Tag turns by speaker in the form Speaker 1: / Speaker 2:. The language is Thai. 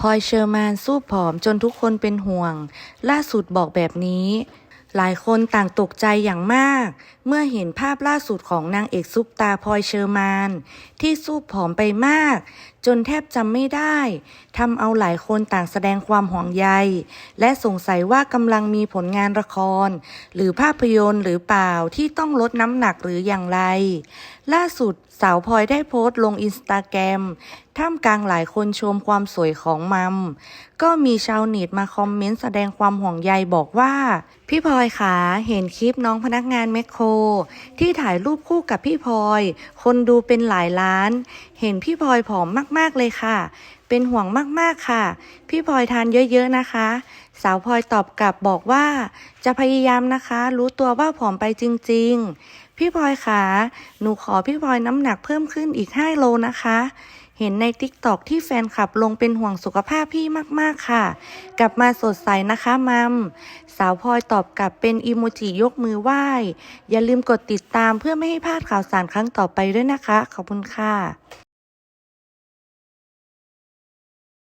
Speaker 1: พลอยเชอร์มานสู้ผอมจนทุกคนเป็นห่วง ล่าสุดบอกแบบนี้ หลายคนต่างตกใจอย่างมาก เมื่อเห็นภาพล่าสุดของนางเอกซุปตาพลอยเชอร์มาน ที่สู้ผอมไปมาก จนแทบจำไม่ได้ทำเอาหลายคนต่างแสดงความห่วงใย และสงสัยว่ากำลังมีผลงานละคร หรือภาพยนตร์หรือเปล่าที่ต้องลดน้ำหนักหรืออย่างไร ล่าสุดสาวพลอยได้โพสต์ลงอินสตาแกรม ท่ามกลางหลายคนชมความสวยของมัม ก็มีชาวเน็ตมาคอมเมนต์แสดงความห่วงใยบอกว่า พี่พลอยขาเห็นคลิปน้องพนักงานแมคโคร ที่ถ่ายรูปคู่กับพี่พลอย คนดูเป็นหลายล้าน เห็นพี่พลอยผอมมากๆเลยค่ะ เป็นห่วงมากๆค่ะ พี่พลอยทานเยอะๆนะคะ สาวพลอยตอบกลับบอกว่า จะพยายามนะคะ รู้ตัวว่าผอมไปจริง ๆ พี่พลอยขาหนูขอพี่พลอยน้ำหนักเพิ่มขึ้นอีก5โลนะคะ เห็นในติ๊กตอกที่แฟนคลับลงเป็นห่วงสุขภาพพี่มากๆค่ะ กลับมาสดใสนะคะมัม สาวพลอยตอบกลับเป็นอีโมจิยกมือไหว้ อย่าลืมกดติดตามเพื่อไม่ให้พลาดข่าวสารครั้งต่อไปด้วยนะคะ ขอบคุณค่ะ